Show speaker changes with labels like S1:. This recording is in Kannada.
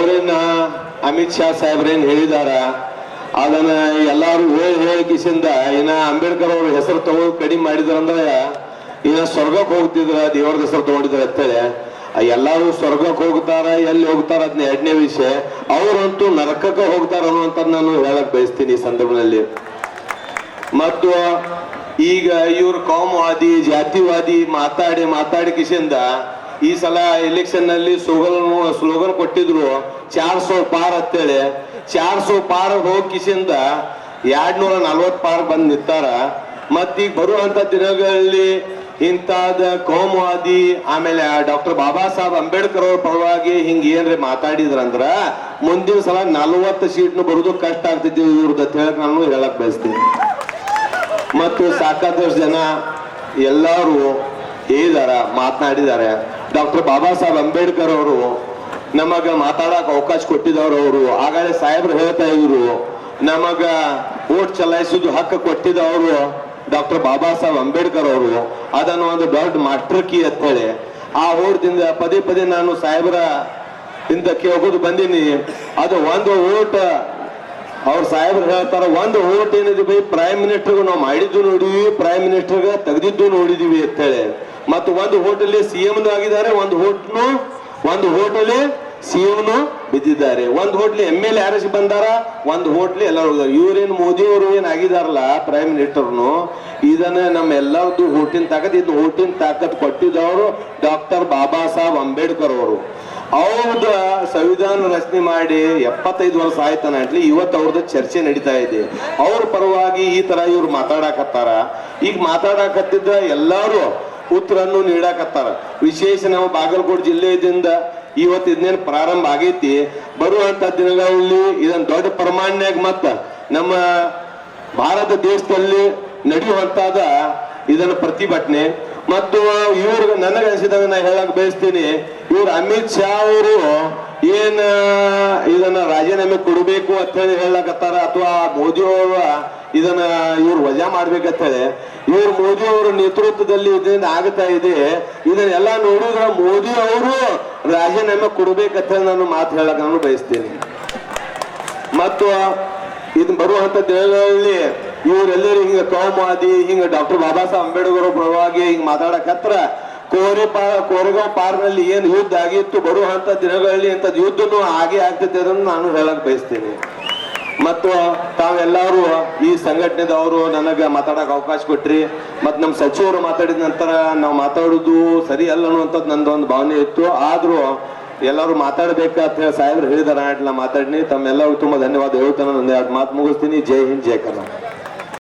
S1: ಅವ್ರೇನ ಅಮಿತ್ ಶಾ ಸಾಹೇಬ್ರೇನ್ ಹೇಳಿದಾರ. ಅದನ್ನ ಎಲ್ಲಾರು ಹೇಳಿ ಹೇಳಿ ಕಿಸಿಂದ ಇನ್ನ ಅಂಬೇಡ್ಕರ್ ಅವ್ರ ಹೆಸರು ತಗೊಂಡು ಕಡಿಮೆ ಮಾಡಿದ್ರಂದ್ರ ಇನ್ನ ಸ್ವರ್ಗಕ್ಕೆ ಹೋಗ್ತಿದ್ರ ದೇವ್ರ ಹೆಸರು ತಗೊಂಡಿದ್ರ ಅಂತೇಳಿ. ಎಲ್ಲಾರು ಸ್ವರ್ಗಕ್ಕೆ ಹೋಗ್ತಾರ, ಎಲ್ಲಿ ಹೋಗ್ತಾರ ಅದ್ನ ಎರಡನೇ ವಿಷಯ. ಅವರಂತೂ ನರಕಕ್ಕೆ ಹೋಗ್ತಾರ ಅನ್ನುವಂತ ನಾನು ಹೇಳಕ್ ಬಯಸ್ತೀನಿ ಈ ಸಂದರ್ಭದಲ್ಲಿ. ಮತ್ತು ಈಗ ಇವ್ರ ಕೌಮವಾದಿ, ಜಾತಿವಾದಿ ಮಾತಾಡಿ ಮಾತಾಡಿ ಕಿಸಿಂದ ಈ ಸಲ ಎಲೆಕ್ಷನ್ನಲ್ಲಿ ಸ್ಲೋಗನ್ ಸ್ಲೋಗನ್ ಕೊಟ್ಟಿದ್ರು, ಚಾರ್ ಸೋ ಪಾರ್ ಅಂತೇಳಿ. ಚಾರ್ ಸೋ ಪಾರ್ ಹೋಗಿಸಿಂದ ಎರಡ್ ನೂರ ನಲ್ವತ್ ಪಾರ್ ಬಂದ್ ನಿಂತಾರ. ಮತ್ತೀಗ ಬರುವಂತ ದಿನಗಳಲ್ಲಿ ಇಂತಾದ ಕೋಮುವಾದಿ, ಆಮೇಲೆ ಡಾಕ್ಟರ್ ಬಾಬಾ ಸಾಹೇಬ್ ಅಂಬೇಡ್ಕರ್ ಅವ್ರ ಪರವಾಗಿ ಹಿಂಗ ಏನ್ರಿ ಮಾತಾಡಿದ್ರಂದ್ರ ಮುಂದಿನ ಸಲ ನಲ್ವತ್ತು ಸೀಟ್ನು ಬರುದು ಕಷ್ಟ ಆಗ್ತೈತಿ ಇವ್ರದ್ದು ಅಂತ ಹೇಳಕ್ ನಾನು ಹೇಳಕ್ ಬಯಸ್ತೀನಿ. ಮತ್ತು ಸಾಕಷ್ಟು ಜನ ಎಲ್ಲರೂ ಹೇಳಿದಾರ ಮಾತನಾಡಿದ್ದಾರೆ ಡಾಕ್ಟರ್ ಬಾಬಾ ಸಾಹೇಬ್ ಅಂಬೇಡ್ಕರ್ ಅವರು ನಮಗ ಮಾತಾಡಕ್ ಅವಕಾಶ ಕೊಟ್ಟಿದವರು ಅವರು. ಆಗಲೇ ಸಾಹೇಬ್ರು ಹೇಳ್ತಾ ಇದ್ರು, ನಮಗ ಓಟ್ ಚಲಾಯಿಸೋದು ಹಕ್ಕು ಕೊಟ್ಟಿದವರು ಡಾಕ್ಟರ್ ಬಾಬಾ ಸಾಹೇಬ್ ಅಂಬೇಡ್ಕರ್ ಅವರು. ಅದನ್ನು ಒಂದು ದೊಡ್ಡ ಮಾಸ್ಟರ್ ಕಿ ಆ ಓಟ್ದಿಂದ ಪದೇ ಪದೇ ನಾನು ಸಾಹೇಬ್ರ ಇಂದ ಕೇಳೋದು ಬಂದೀನಿ. ಅದು ಒಂದು ಓಟ್ ಅವ್ರ ಸಾಹೇಬ್ರು ಹೇಳ್ತಾರ, ಒಂದು ಓಟ್ ಏನಿದೆ ಬೈ ಪ್ರೈಮ್ ಮಿನಿಸ್ಟರ್ಗೂ ನಾವು ಮಾಡಿದ್ದು ನೋಡಿದ್ವಿ ಪ್ರೈಮ್ ಮಿನಿಸ್ಟರ್ಗೆ ತೆಗೆದಿದ್ದು ನೋಡಿದೀವಿ ಅಂತೇಳಿ ಮತ್ತು ಒಂದು ಹೋಟೆಲ್ ಸಿ ಎಂ ಆಗಿದ್ದಾರೆ, ಒಂದು ಹೋಟ್ನು ಒಂದು ಹೋಟೆಲ್ ಸಿ ಎಂನು ಬಿದ್ದಿದ್ದಾರೆ. ಒಂದು ಹೋಟ್ಲಿ ಎಂ ಎಲ್ ಯಾರಸಿ ಬಂದಾರ, ಒಂದು ಹೋಟ್ಲಿ ಎಲ್ಲರೂ ಇವ್ರೇನ್ ಮೋದಿ ಅವರು ಏನ್ ಆಗಿದಾರಲ್ಲ ಪ್ರೈಮ್ ಮಿನಿಸ್ಟರ್ನು ಇದನ್ನ ನಮ್ಮ ಎಲ್ಲರದ್ದು ಹೋಟಿನ ತಾಕತ್ ಇದು ಹೋಟಿನ ತಾಕತ್ ಕೊಟ್ಟಿದ್ದವರು ಡಾಕ್ಟರ್ ಬಾಬಾ ಸಾಹೇಬ್ ಅಂಬೇಡ್ಕರ್ ಅವರು. ಅವ್ರದ ಸಂವಿಧಾನ ರಚನೆ ಮಾಡಿ ಎಪ್ಪತ್ತೈದು ವರ್ಷ ಆಯ್ತಾನ ಅಂಟ್ಲಿ ಇವತ್ತು ಅವ್ರದ್ದು ಚರ್ಚೆ ನಡೀತಾ ಇದೆ. ಅವ್ರ ಪರವಾಗಿ ಈ ತರ ಇವ್ರು ಮಾತಾಡಕತ್ತಾರ. ಈಗ ಮಾತಾಡಕತ್ತಿದ್ದ ಎಲ್ಲಾರು ಉತ್ತರನ್ನು ನೀಡಾಕತ್ತಾರ. ವಿಶೇಷ ನಾವು ಬಾಗಲಕೋಟೆ ಜಿಲ್ಲೆಯಿಂದ ಇವತ್ತು ಇದನ್ನೇನು ಪ್ರಾರಂಭ ಆಗೈತಿ. ಬರುವಂತ ದಿನಗಳಲ್ಲಿ ಇದನ್ನ ದೊಡ್ಡ ಪ್ರಮಾಣನಾಗ ಮತ್ತ ನಮ್ಮ ಭಾರತ ದೇಶದಲ್ಲಿ ನಡೆಯುವಂತಾದ ಇದನ್ನ ಪ್ರತಿಭಟನೆ. ಮತ್ತು ಇವ್ರಿಗೆ ನನಗೆ ಅನಿಸಿದಾಗ ನಾ ಹೇಳಕ್ ಬಯಸ್ತೀನಿ, ಇವ್ರು ಅಮಿತ್ ಶಾ ಅವರು ಏನ್ ಇದನ್ನ ರಾಜೀನಾಮೆ ಕೊಡಬೇಕು ಅಂತ ಹೇಳಿ ಹೇಳಕತ್ತಾರ? ಅಥವಾ ಮೋದಿ ಅವರ ಇದನ್ನ ಇವ್ರು ವಜಾ ಮಾಡ್ಬೇಕಂತ ಹೇಳಿ? ಇವ್ರು ಮೋದಿ ಅವರ ನೇತೃತ್ವದಲ್ಲಿ ಇದನ್ನ ಆಗ್ತಾ ಇದೆ. ಇದನ್ನೆಲ್ಲ ನೋಡಿದ್ರ ಮೋದಿ ಅವರು ರಾಜೀನಾಮೆ ಕೊಡ್ಬೇಕಂತ ಹೇಳಿ ನಾನು ಮಾತು ಹೇಳಕ್ ನಾನು ಬಯಸ್ತೀನಿ. ಮತ್ತು ಇದು ಬರುವಂತ ದಿನಗಳಲ್ಲಿ ಇವರೆಲ್ಲರೂ ಹಿಂಗ ಕೋಮಾದಿ, ಹಿಂಗ ಡಾಕ್ಟರ್ ಬಾಬಾ ಸಾಹೇಬ್ ಅಂಬೇಡ್ಕರ್ ಪರವಾಗಿ ಹಿಂಗ ಮಾತಾಡಕತ್ರ ಕೋರೆ ಪಾ ಕೋರೆಗಾಂವ್ ಪಾರ್ನಲ್ಲಿ ಏನು ಯುದ್ಧ ಆಗಿತ್ತು ಬರುವಂತ ದಿನಗಳಲ್ಲಿ ಇಂಥದ್ದು ಯುದ್ಧನು ಹಾಗೆ ಆಗ್ತೈತೆ ಅದನ್ನು ನಾನು ಹೇಳಕ್ ಬಯಸ್ತೀನಿ. ಮತ್ತು ತಾವೆಲ್ಲರೂ ಈ ಸಂಘಟನೆದವರು ನನಗೆ ಮಾತಾಡಕ್ ಅವಕಾಶ ಕೊಟ್ರಿ. ಮತ್ತು ನಮ್ಮ ಸಚಿವರು ಮಾತಾಡಿದ ನಂತರ ನಾವು ಮಾತಾಡೋದು ಸರಿ ಅಲ್ಲ ಅನ್ನುವಂಥದ್ದು ಒಂದು ಭಾವನೆ ಇತ್ತು. ಆದರೂ ಎಲ್ಲರೂ ಮಾತಾಡ್ಬೇಕಂತ ಹೇಳಿ ಸಾಹೇಬ್ರು ಹೇಳಿದ ನಾ ಮಾತಾಡಿನಿ ತಮ್ಮೆಲ್ಲರಿಗೂ ತುಂಬಾ ಧನ್ಯವಾದ. ಹೇಳ್ತಾನೆ ನಂದು ಎರಡು ಮಾತು ಮುಗಿಸ್ತೀನಿ. ಜೈ ಹಿಂದ್, ಜೈ ಕರ್ನಾಟಕ.